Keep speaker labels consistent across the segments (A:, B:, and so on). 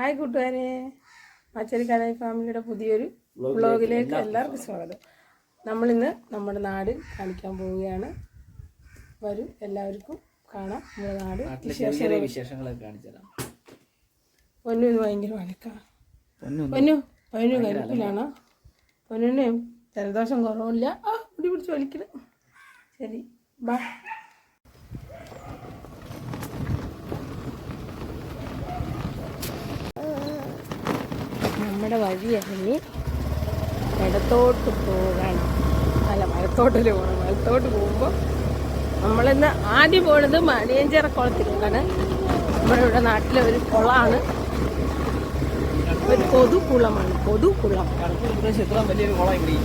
A: Hi കൂട്ടുകാരെ. മച്ചരിക്കാരായ ഫാമിലിയുടെ പുതിയൊരു വ്ളോഗിലേക്ക് എല്ലാവർക്കും സ്വാഗതം. നമ്മളിന്ന് നമ്മുടെ നാട് കാണിക്കാൻ പോവുകയാണ്. വരും എല്ലാവർക്കും കാണാം. നമ്മുടെ നാട്
B: വിശേഷങ്ങളൊക്കെ
A: പൊന്നു ഇന്ന് ഭയങ്കര വഴക്കാ.
B: പൊന്നു
A: പൊന്നു പൊന്നു കരുപ്പിലാണോ പൊന്നിന് ജലദോഷം കുറവില്ല. ആ പിടി പിടിച്ച് വലിക്കണം. ശരി ബാ. നമ്മുടെ വഴി ഇറങ്ങി ഇടത്തോട്ട് പോകണം അല്ല വലത്തോട്ടിൽ പോകണം. വലത്തോട്ട് പോകുമ്പോൾ നമ്മളിന്ന് ആദ്യം പോണത് മണിയഞ്ചിറ കുളത്തിലേക്കാണ്. നമ്മുടെ ഇവിടെ നാട്ടിലെ ഒരു കുളമാണ് ഒരു പൊതുകുളമാണ്
B: കുളമാണ്. ഇത്രയും വലിയൊരു കുളം ഇവിടെ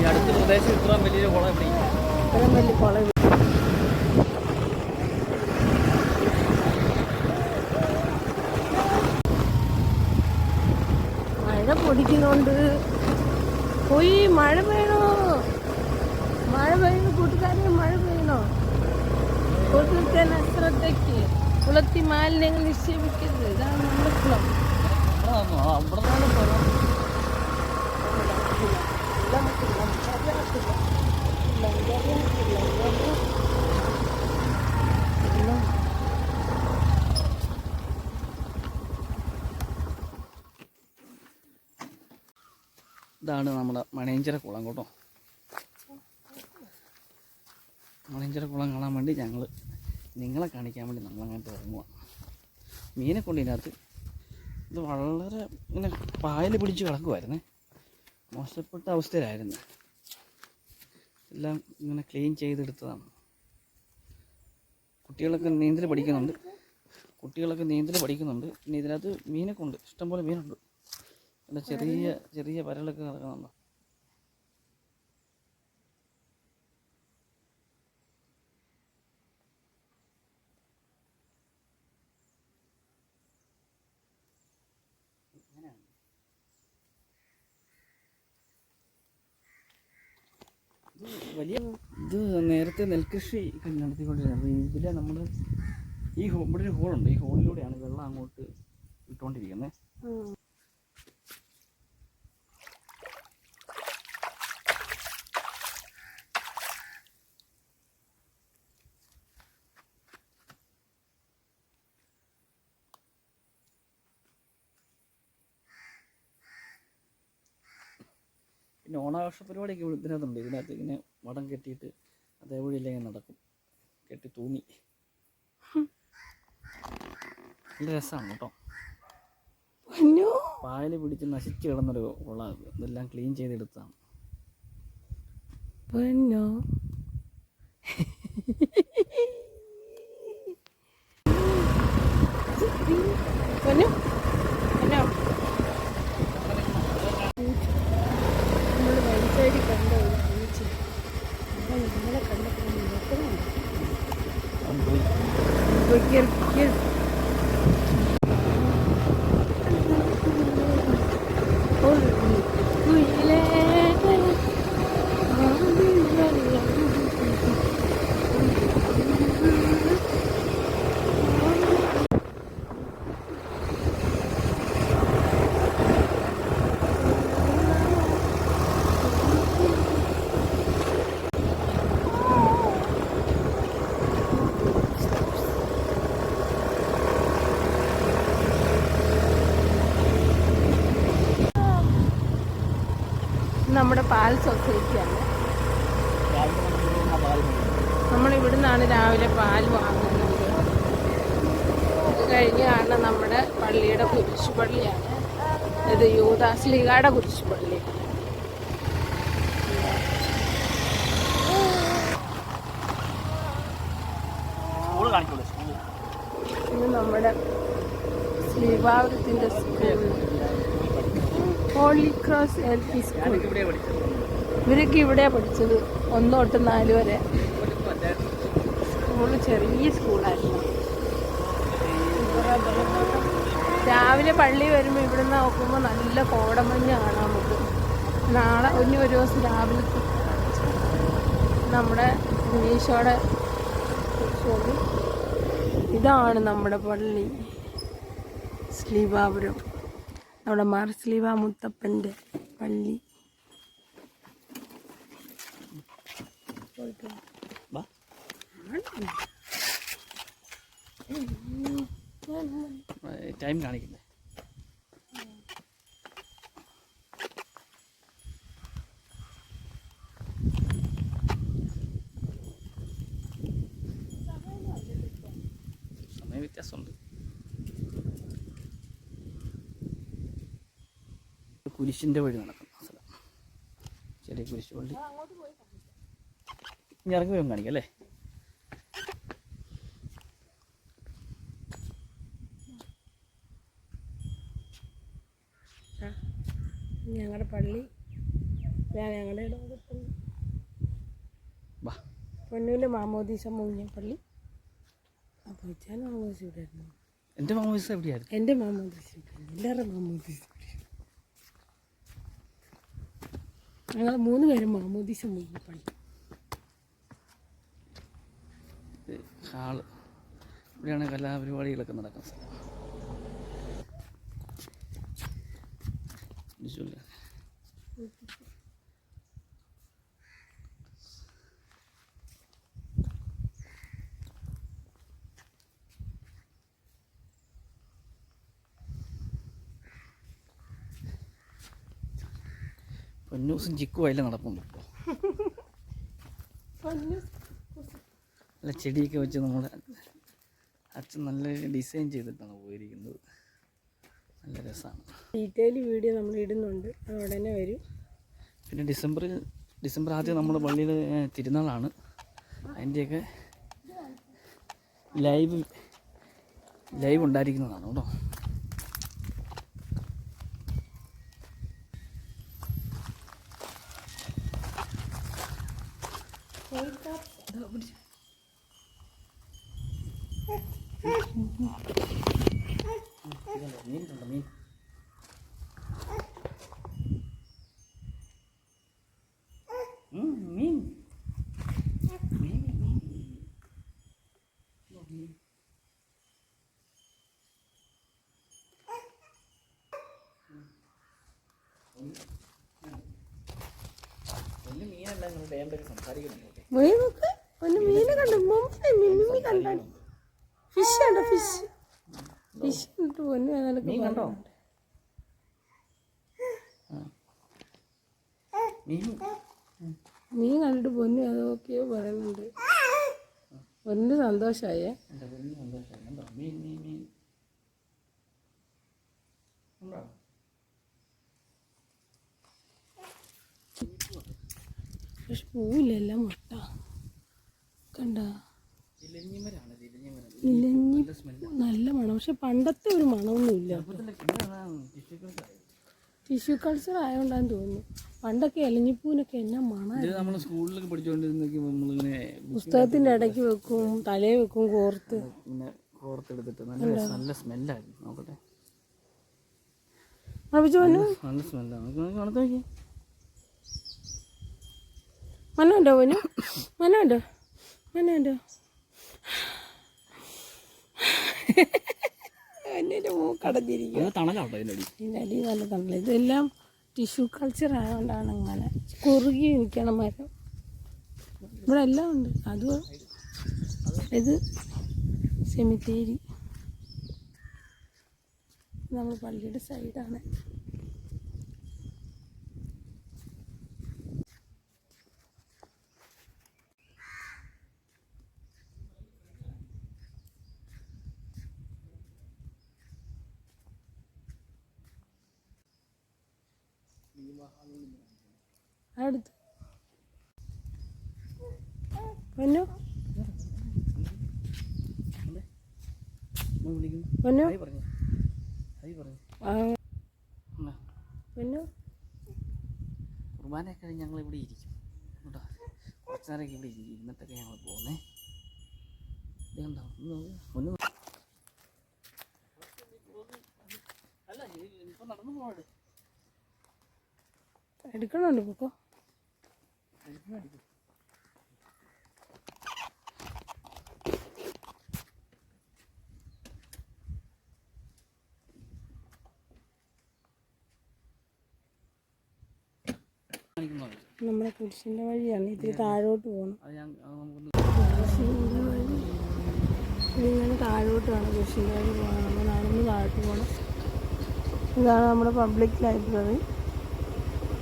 B: ഈ അടുത്ത പ്രദേശം ഇത്രയും വലിയൊരു കുളം ഇവിടെ
A: ഇത്രയും വലിയ കുളം ഇവിടെ. മഴ പൊടിക്കുന്നുണ്ട് പോയി മഴ പെയ്യണോ? മഴ പെയ്യുന്നു കൂട്ടുകാരെ മഴ പെയ്യണോ? കൂട്ടുകാരൻ അശ്രദ്ധയ്ക്ക് കുളത്തി മാലിന്യങ്ങൾ നിക്ഷേപിക്കരുത്. ഇതാണ് നമ്മുടെ കുളം.
B: ഇവിടെ വന്നു ആ ഇവിടെ നിന്നാണ് പോകാം ഇതാണ് നമ്മുടെ മണേഞ്ചര കുളം കേട്ടോ. മണേഞ്ചര കുളം കാണാൻ വേണ്ടി ഞങ്ങൾ നിങ്ങളെ കാണിക്കാൻ വേണ്ടി നമ്മളങ്ങോട്ട് ഇറങ്ങുക മീനെ കൊണ്ട് ഇതിനകത്ത് ഇത് വളരെ ഇങ്ങനെ പായൽ പിടിച്ച് കിടക്കുമായിരുന്നേ മോശപ്പെട്ട അവസ്ഥയിലായിരുന്നു. എല്ലാം ഇങ്ങനെ ക്ലീൻ ചെയ്തെടുത്തതാണ്. കുട്ടികളൊക്കെ നീന്തൽ പഠിക്കുന്നുണ്ട്. കുട്ടികളൊക്കെ നീന്തൽ പഠിക്കുന്നുണ്ട്. പിന്നെ ഇതിനകത്ത് മീനൊക്കെ ഉണ്ട് ഇഷ്ടംപോലെ മീനുണ്ട്. പിന്നെ ചെറിയ ചെറിയ പരലൊക്കെ കിടക്കുന്നുണ്ടോ വലിയ ഇത് നേരത്തെ നെൽകൃഷി നടത്തിക്കൊണ്ടിരുന്നത്. അപ്പോൾ ഇതിലെ നമ്മൾ ഈ ഹോ ഇവിടെ ഒരു ഹോളുണ്ട്. ഈ ഹോളിലൂടെയാണ് വെള്ളം അങ്ങോട്ട് ഇട്ടുകൊണ്ടിരിക്കുന്നത് പിന്നെ ഓണാഘോഷ പരിപാടിയൊക്കെ ഇതിനകത്തുണ്ട്. ഇതിനകത്ത് ഇങ്ങനെ വടം കെട്ടിയിട്ട് അതേപോലെ ഇങ്ങനെ നടക്കും. കെട്ടി തൂങ്ങി. നല്ല രസമാണ് കേട്ടോ.
A: പായൽ
B: പായൽ പിടിച്ച് നശിച്ച് കിടന്നൊരു കുളം. ഇതെല്ലാം ക്ലീൻ ചെയ്തെടുത്താണ്
A: പൊന്നോ പൊന്നു പൊന്നോ നമ്മൾ വഴിസൈഡിൽ കണ്ട ഒരു ബീച്ച് അപ്പോൾ നമ്മളെ കണ്ടപ്പോൾ നോക്കുന്നുണ്ട് നമ്മുടെ പാൽ സൊസൈറ്റിയാണ് നമ്മൾ ഇവിടുന്നാണ് രാവിലെ പാൽ വാങ്ങുന്നത്. അത് കഴിഞ്ഞാണ് നമ്മുടെ പള്ളിയുടെ കുരിശുപള്ളിയാണ്. ഇത് യൂദാസ്ലിഗയുടെ കുരിശുപള്ളി.
B: സ്കൂൾ കാണിച്ചോളൂ സ്കൂൾ
A: ഇത് നമ്മുടെ ശ്രീഭാവരത്തിന്റെ school holy cross L P school
B: ഇവരൊക്കെ ഇവിടെ പഠിച്ചത്?
A: ഇവരൊക്കെ ഇവിടെയാണ് പഠിച്ചത്. ഒന്ന് തൊട്ട് നാല് വരെ. സ്കൂൾ ചെറിയ സ്കൂളായിരുന്നു. രാവിലെ പള്ളി വരുമ്പോൾ ഇവിടുന്ന് നോക്കുമ്പോൾ നല്ല കോടമഞ്ഞ് കാണാം നമുക്ക്. നാളെ ഇനി ഒരു ദിവസം രാവിലെ നമ്മുടെ ഈശോയുടെ ഇതാണ് നമ്മുടെ പള്ളി. സ്ലീവാപുരം നമ്മുടെ മാർസ്ലീവ മുത്തപ്പന്റെ പള്ളി.
B: ടൈം കാണിക്കണ്ടേ കുരിശിന്റെ വഴി നടക്കുന്ന. സ്ഥലം ചെറിയ കുരിശ് പള്ളി. ഇനി ഇറങ്ങി വേഗം കാണിക്കാം അല്ലേ?
A: ഞങ്ങളുടെ പള്ളി. ഞങ്ങളുടെ പൊന്നൂൽ മാമോദീസ മുങ്ങിയ പള്ളി. അപ്പോൾ മാമോദീസ ഇവിടെയായിരുന്നു
B: എന്റെ മാമോദീസ എവിടെയായിരുന്നു?
A: എന്റെ മാമോദീസ എല്ലാവരുടെ മാമോദീസ ഇവിടെയാണ് ഞങ്ങൾ മൂന്ന് പേരും മാമോദീസ
B: ഇത് ഹാൾ. ഇവിടെയാണ് കലാപരിപാടികളൊക്കെ നടക്കുന്നത്. വിഷുവല്ലേ? പൊന്നൂസും ചിക്കും അതിൽ നടപ്പുണ്ട്. ഇപ്പോൾ നല്ല ചെടിയൊക്കെ വെച്ച് നമ്മൾ അച്ഛൻ നല്ല ഡിസൈൻ ചെയ്തിട്ടാണ് പോയിരിക്കുന്നത്. നല്ല രസമാണ്
A: ഡീറ്റെയിൽ വീഡിയോ നമ്മൾ ഇടുന്നുണ്ട്. ഉടനെ വരും.
B: പിന്നെ ഡിസംബറിൽ ഡിസംബർ ആദ്യം നമ്മുടെ പള്ളിയിൽ തിരുനാളാണ്. അതിന്റെയൊക്കെ ലൈവ് ലൈവ് ഉണ്ടായിരിക്കുന്നതാണ് കേട്ടോ മീൻ കണ്ടോ മീൻ ഉം, മീൻ മീൻ മീൻ ഓ, മീൻ വലിയ മീനല്ല നിങ്ങൾ ഡേണ്ടൊക്കെ സംസാരിക്കുന്നുണ്ട്
A: മീൻ നോക്ക് ഒന്ന് മീനെ കണ്ടു. മുമ്പേ മിമ്മി കണ്ടാണ് ഫിഷ് ഫിഷ് ഫിഷ്
B: മീൻ കണ്ടോ? മീൻ.
A: കണ്ടിട്ട് പൊന്നു അതൊക്കെയോ പറയുന്നുണ്ട്. പൊന്നു സന്തോഷമായേ
B: എന്റെ വലിയ സന്തോഷം കണ്ടോ മീൻ മീൻ മീൻ. ഉണ്ടോ?
A: പക്ഷെ പൂവില്ല മുട്ട. കണ്ട? ഇലഞ്ഞി
B: നല്ല
A: മണം. പക്ഷെ പണ്ടത്തെ ഒരു മണമൊന്നുമില്ല. ടിഷ്യൂ കൾച്ചർ ആയതുകൊണ്ടാന്ന് തോന്നുന്നു. പണ്ടൊക്കെ എലഞ്ഞിപ്പൂവിനൊക്കെ എന്നാ മണം
B: നമ്മൾ സ്കൂളിലൊക്കെ പഠിച്ചുകൊണ്ടിരുന്നൊക്കെ നമ്മളിങ്ങനെ
A: പുസ്തകത്തിന്റെ ഇടയ്ക്ക് വെക്കും തലേ വെക്കും കോർത്ത്.
B: ഇങ്ങനെ കോർത്തെടുത്തിട്ട് നല്ല നല്ല സ്മെല്ലായിരുന്നു. നോക്കട്ടെ. നല്ല സ്മെല്ലാണ് നമുക്ക് മണത്ത് നോക്കി
A: മനുണ്ടോ പൊന്നു മനുണ്ടോ മനുണ്ടോ എന്റെ മൂക്കടഞ്ഞിരിക്കും
B: തണലാട്ടോ അതിന്റെ അടി
A: നല്ല തണല. ഇതെല്ലാം ടിഷ്യൂ കൾച്ചർ ആയതുകൊണ്ടാണ് അങ്ങനെ കുറുകി ഇരിക്കണം മരം. ഇവിടെ എല്ലാം ഉണ്ട്. അത് ഇത് സെമിത്തേരി നമ്മൾ പള്ളിയുടെ സൈഡാണ് അടുത്ത്. പൊന്നു
B: ഞങ്ങൾ ഇവിടെ ഇരിക്കും. കേട്ടോ. കുറച്ച് നേരം ഇവിടെ ഇരി- ഇരുന്നിട്ടൊക്കെ ഞങ്ങൾ പോകുന്നേ ഇത് കണ്ടോ ഒന്ന് അല്ല ഇപ്പം നടന്നു പോകണേ
A: എടുക്കണുണ്ട് പൊക്കോ. നമ്മുടെ കുരിശിന്റെ വഴിയാണ് ഇത്തിരി താഴോട്ട് പോകണം. കുരിശിന്റെ വഴി. ഇതിങ്ങനെ താഴോട്ടാണ് കുരിശിന്റെ വഴി പോകണം. നമ്മൾ നടന്ന് താഴോട്ട് പോകണം. ഇതാണ് നമ്മുടെ പബ്ലിക് ലൈബ്രറി.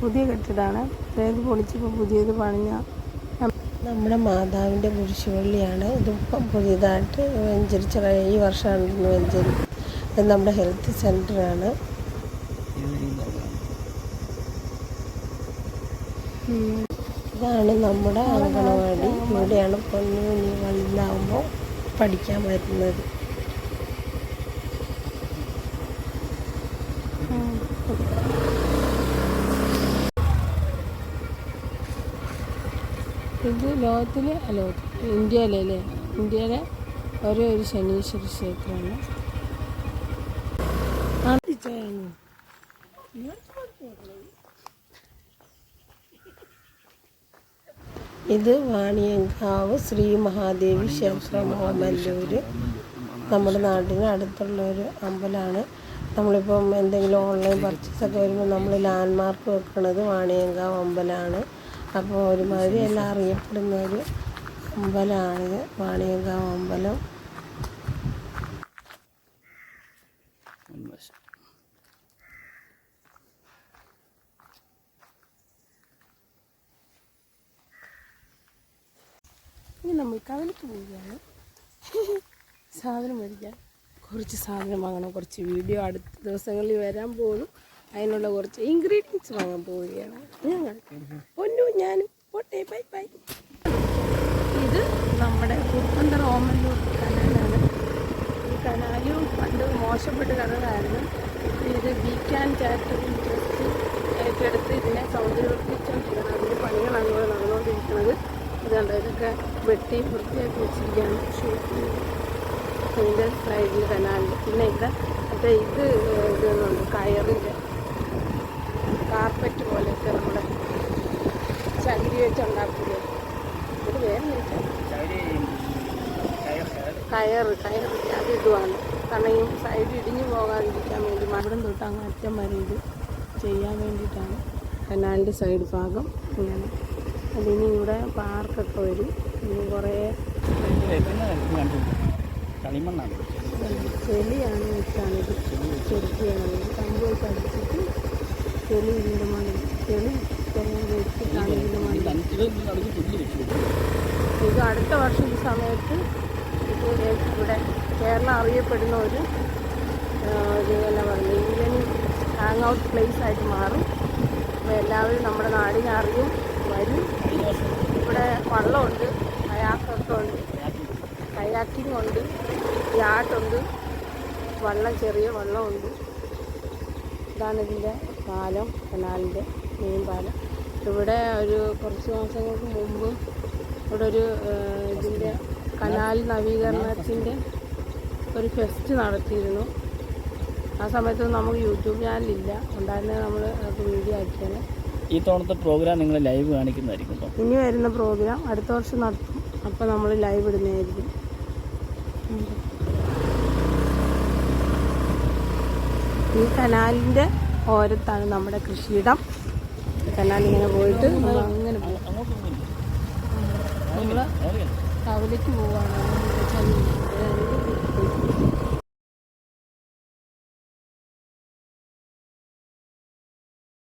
A: പുതിയ കെട്ടിടമാണ്. അതായത് പൊളിച്ചിപ്പോൾ പുതിയത് പണിഞ്ഞ നമ്മുടെ മാതാവിന്റെ കുരിശുപള്ളിയാണ്. ഇതിപ്പം പുതിയതായിട്ട് വെഞ്ചരിച്ച ഈ വർഷമാണ് ഇന്ന് വെഞ്ചരി ഇത് നമ്മുടെ ഹെൽത്ത്
B: സെന്ററാണ്
A: ഇതാണ് നമ്മുടെ അങ്കണവാടി. ഇവിടെയാണ് പൊന്നു കുഞ്ഞ് വലുതാകുമ്പോൾ പഠിക്കാൻ വരുന്നത്. ഇത് ലോകത്തിൽ അല്ല ഇന്ത്യയിലെ അല്ലേ? ഇന്ത്യയിലെ ഒരേ ഒരു ശനീശ്വര ക്ഷേത്രമാണ്. ഇത് വാണിയങ്കാവ് ശ്രീ മഹാദേവി ക്ഷേത്രം ഓമല്ലൂർ നമ്മുടെ നാട്ടിന് അടുത്തുള്ള ഒരു അമ്പലമാണ്. നമ്മളിപ്പം എന്തെങ്കിലും ഓൺലൈൻ പർച്ചേസൊക്കെ വരുമ്പോൾ നമ്മൾ ലാൻഡ് മാർക്ക് വെക്കുന്നത് വാണിയങ്കാവ് അമ്പലമാണ്. അപ്പോൾ ഒരുമാതിരി എല്ലാം അറിയപ്പെടുന്ന ഒരു അമ്പലമാണിത് വാണിയങ്കാവ് അമ്പലം. ഇനി നമ്മൾ കവലക്ക് പോവുകയാണ്. സാധനം മേടിക്കാൻ. കുറച്ച് സാധനം വാങ്ങണം. കുറച്ച് വീഡിയോ അടുത്ത ദിവസങ്ങളിൽ വരാൻ പോകുന്നു അതിനുള്ള കുറച്ച് ഇൻഗ്രീഡിയൻസ് വാങ്ങാൻ പോവുകയാണ്. ഞങ്ങൾ ഞാനും. പോട്ടെ ബൈ ബൈ. ഇത് നമ്മുടെ കുറുപ്പന്തറ റോമല്ലൂർ കനാലാണ്. ഈ കനാലും പണ്ട് മോശപ്പെട്ട് കിടന്നായിരുന്നു ഇത് വീക്കാൻ ചാരിറ്റബിൾ ട്രസ്റ്റ് ഏറ്റെടുത്ത് ഇതിനെ സൗന്ദര്യവൽക്കരിച്ചുകൊണ്ടിരിക്കണം അതിന്റെ പണികളാണ് ഇവിടെ നടന്നുകൊണ്ടിരിക്കുന്നത്. ഇതുണ്ട് ഇതൊക്കെ വെട്ടി വൃത്തിയാക്കി വെച്ചിരിക്കുകയാണ്. ഷൂട്ട് അതിന്റെ സൈഡിൽ കനാലിൽ പിന്നെ ഇവിടെ മറ്റേ ഇത് ഇതുണ്ട് കയറിന്റെ വെച്ചുണ്ടാക്കില്ലേ ഒരു വേറെ കയറ് കയറ് അത് ഇതുമാണ് കാരണം ഈ സൈഡ് ഇടിഞ്ഞു പോകാതിരിക്കാൻ വേണ്ടി മരണം തൊട്ട് അങ്ങ് അറ്റം വരെ ഇത് ചെയ്യാൻ വേണ്ടിയിട്ടാണ് കനാലിന്റെ സൈഡ് ഭാഗം ഇങ്ങനെ അതിന് ഇവിടെ പാർക്കൊക്കെ വരും. ഇനി കുറേ
B: കളിമണ്ണാണ്.
A: ചെളിയാണ് വെച്ചാണിത് ചെറുക്കിയാണ് കമ്പ് വെച്ച് അടിച്ചിട്ട് ചെളി ഇതിന്റെ മണ്ണിൽ ചെളി
B: ഇത്
A: അടുത്ത വർഷം ഈ സമയത്ത് ഇത് ഇവിടെ കേരളം അറിയപ്പെടുന്ന ഒരു ഒരു എന്നാ ഇന്ത്യൻ ഹാങ് ഔട്ട് പ്ലേസ് ആയിട്ട് മാറും. അപ്പോൾ എല്ലാവരും നമ്മുടെ നാടിനെ അറിയും വരും. ഇവിടെ വള്ളമുണ്ട് കയാക്കൊക്കെ ഉണ്ട് കയാക്കിംഗ് ഉണ്ട് യാട്ടുണ്ട് വള്ളം ചെറിയ വള്ളമുണ്ട്. ഇതാണ് ഇതിന്റെ കാലം കനാലിന്റെ. മെയിൻ പാലം ഇവിടെ ഒരു കുറച്ച് മാസങ്ങൾക്ക് മുമ്പ് ഇവിടെ ഒരു ഇതിന്റെ കനാൽ നവീകരണത്തിന്റെ ഒരു ഫെസ്റ്റ് നടത്തിയിരുന്നു. ആ സമയത്ത് നമുക്ക് യൂട്യൂബ് ചാനലില്ല. ഉണ്ടായിരുന്നേ നമ്മൾ അത് വീഡിയോ ആക്കിയാണ്.
B: ഈ തവണത്തെ പ്രോഗ്രാം നിങ്ങൾ ലൈവ് കാണിക്കുന്നതായിരിക്കും
A: ഇനി വരുന്ന പ്രോഗ്രാം അടുത്ത വർഷം നടത്തും. അപ്പോൾ നമ്മൾ ലൈവ് ഇടുന്നതായിരിക്കും. ഈ കനാലിന്റെ ഓരത്താണ് നമ്മുടെ കൃഷിയിടം. കനാൽ ഇങ്ങനെ പോയിട്ട് നമ്മൾ അങ്ങനെ പോകും നമ്മൾ കവലയ്ക്ക് പോവുകയാണ്